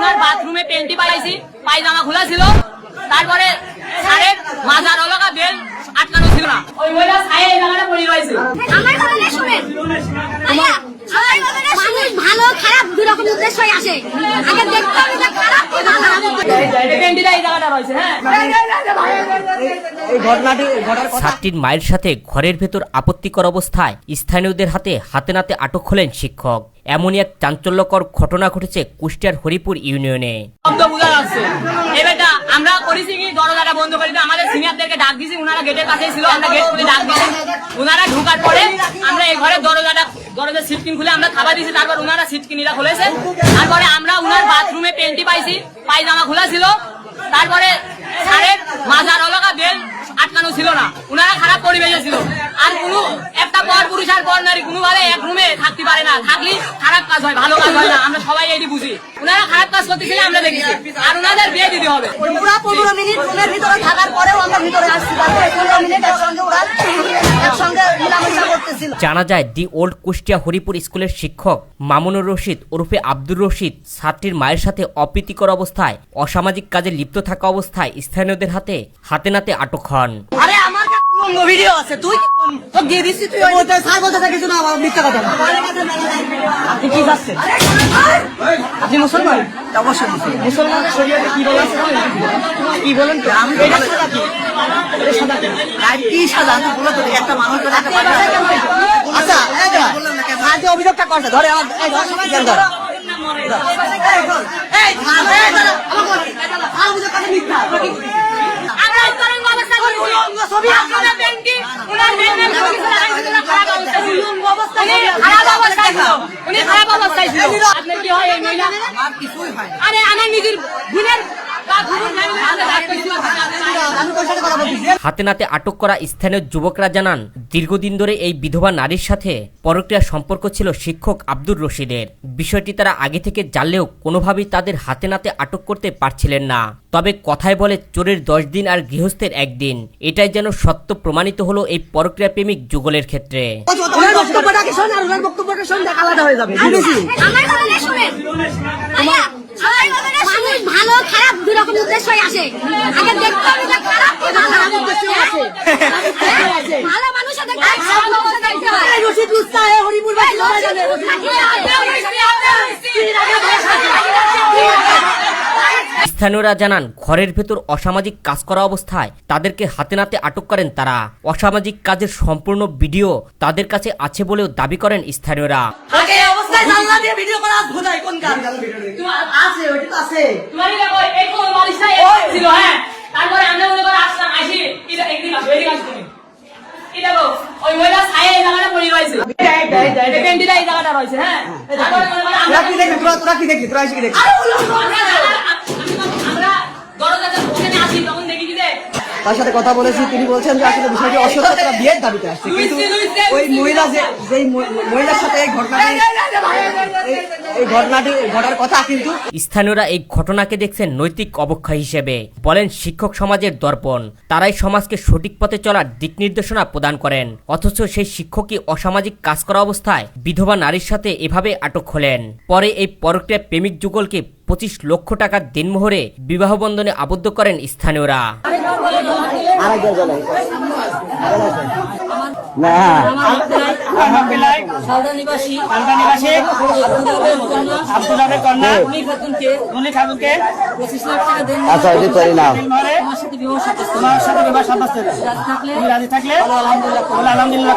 উনার বাথরুমে পেন্টি পাইছি পায়জামা খোলা ছিল। তারপরে সারের মাজার অলগা বেল আটকানো ছিল না। ওই মহিলা ছায়ে এই জায়গাটা পড়ে রয়েছে। আমার কথা আমার কথাটা শুনেন। ভালো খারাপ দুই রকম উদ্দেশ্যই আসে আগে দেখতে হবে যে খারাপ কি ভালো এই পেন্টিটা এই জায়গাটা রয়েছে হ্যাঁ ছাত্রীর মায়ের সাথে ঘরের ভেতর আপত্তিকর অবস্থায় স্থানীয়দের হাতে হাতে নাতে আটক হলেন শিক্ষক এমনই এক চাঞ্চল্যকর ঘটনা ঘটেছে কুষ্টিয়ার হরিপুর ইউনিয়নে আমরা করেছি কি দরজাটা বন্ধ করে আমাদের সিনিয়রদেরকে ডাক দিয়েছি উনারা গেটের কাছে ছিল আমরা গেট খুলে ডাক দিয়েছি উনারা ঢুকার পরে আমরা এই ঘরের দরজাটা দরজার সিটকিন খুলে আমরা খাবার দিয়েছি তারপর উনারা সিটকিনিরা খুলেছে তারপরে আমরা উনার বাথরুমে পেন্টি পাইছি পায়জামা খোলা ছিল তারপরে সারের মাজার অলগা বেল আটকানো ছিল না। উনারা খারাপ পরিবেশে ছিল। আর কোনো একটা পর পুরুষ আর পর নারী কোনোভাবে এক রুমে থাকতে পারে না। থাকলে খারাপ কাজ হয়, ভালো কাজ হয় না। আমরা সবাই এটি বুঝি। উনারা খারাপ কাজ করতেছিল আমরা দেখেছি। আর উনাদের বিয়ে দিতে হবে। পুরা পনেরো মিনিট রুমের ভিতরে থাকার পরেও আমরা ভিতরে আসছি পনেরো মিনিট একসঙ্গে ওরা জানা যায়, দি ওল্ড কুষ্টিয়া হরিপুর স্কুলের শিক্ষক মামুনুর রশিদ ওরফে আব্দুর রশিদ ছাত্রীর মায়ের সাথে অপ্রীতিকর অবস্থায় অসামাজিক কাজে লিপ্ত থাকা অবস্থায় স্থানীয়দের হাতে হাতে নাতে আটক হন আরে আমার কাছে উলঙ্গ ভিডিও আছে তুই দিয়ে দিচ্ছি তুই স্যার বলতে কিছু না আমার মিথ্যা কথা আপনি কি যাচ্ছেন আপনি মুসলমান অবশ্যই মুসলমান শরীয়তে কি বলা কি বলেন তো আমি এটা সাদা কি এটা সাদা কি আর কি সাদা আমি বলে তো একটা মানুষ আচ্ছা আজ অভিযোগটা করছে ধরে আমার ধর এই ধর আমার অভিযোগ কথা মিথ্যা আমরা স্তরঙ্গ অবস্থা করি উলঙ্গ ছবি আপনারা ব্যাংকে উনার ব্যাংকের ছবি খারাপ অবস্থা ছিল। খারাপ অবস্থায় ছিল উনি খারাপ অবস্থায় ছিল আপনার কি হয় এই মহিলা? আর কিছুই হয় আরে আমার নিজের বোনের হাতে নাতে আটক করা স্থানীয় যুবকরা জানান দীর্ঘদিন ধরে এই বিধবা নারীর সাথে পরক্রিয়া সম্পর্ক ছিল শিক্ষক আব্দুর রশিদের। বিষয়টি তারা আগে থেকে জানলেও কোনোভাবেই তাদের হাতে নাতে আটক করতে পারছিলেন না। তবে কথায় বলে চোরের দশ দিন আর গৃহস্থের একদিন এটাই যেন সত্য প্রমাণিত হলো এই পরক্রিয়া প্রেমিক যুগলের ক্ষেত্রে। ওনার শোন আর ওনার বক্তব্যটা শোন আলাদা হয়ে যাবে বুঝেছি আমার কথাটা শুনেন ভাইয়া, আমার কথাটা শুনেন। ভালো উদ্দেশ্যই আসে আগে দেখতে হবে যে খারাপ কি ভালো উদ্দেশ্যই আসে ভালো। এই রশিদ হরিপুর। স্থানীয়রা জানান ঘরের ভেতর অসামাজিক কাজ করা অবস্থায় তাদেরকে হাতে নাতে আটক করেন তারা অসামাজিক কাজের সম্পূর্ণ ভিডিও তাদের কাছে আছে বলেও দাবি করেন স্থানীয়রা অবস্থায় জানলা দিয়ে ভিডিও করা ভুলাই কোন গান? আছে ওইটা তো আছে। তোমারই দেখো এই এই ছিল হ্যাঁ? তারপরে আমরা মনে করে আসলাম আসি এটা একদিন আসবে এদিকে আসবে এই দেখো? ওই মহিলা ছায়ে এই জায়গাটা পড়ে রয়েছে। পেন্টিটা এই জায়গাটা রয়েছে হ্যাঁ? তারপরে মনে করো আমরা কি তোরা কি তোরা কি ওখানে আসি তখন তার সাথে কথা বলেছি তিনি বলছেন যে আসলে বিষয়টি অসত্য তারা বিয়ের দাবিতে আসছে কিন্তু ওই মহিলা যে যেই মহিলার সাথে এই ঘটনাটি এই- এই ঘটনাটি ঘটার কথা কিন্তু স্থানীয়রা এই ঘটনাকে দেখছেন নৈতিক অবক্ষয় হিসেবে বলেন শিক্ষক সমাজের দর্পণ তারাই সমাজকে সঠিক পথে চলার দিক নির্দেশনা প্রদান করেন অথচ সেই শিক্ষকই অসামাজিক কাজ করা অবস্থায় বিধবা নারীর সাথে এভাবে আটক হলেন পরে এই পরক্রিয়া প্রেমিক যুগলকে পঁচিশ লক্ষ টাকার দিনমোহরে বিবাহ বন্ধনে আবদ্ধ করেন স্থানীয়রা কন্যা খাতুনকে আচ্ছা এটি করি না তোমার সাথে বিবাহ সাব্যস্ত। হবে। তুমি রাজি থাকলে? বলে আলহামদুলিল্লাহ।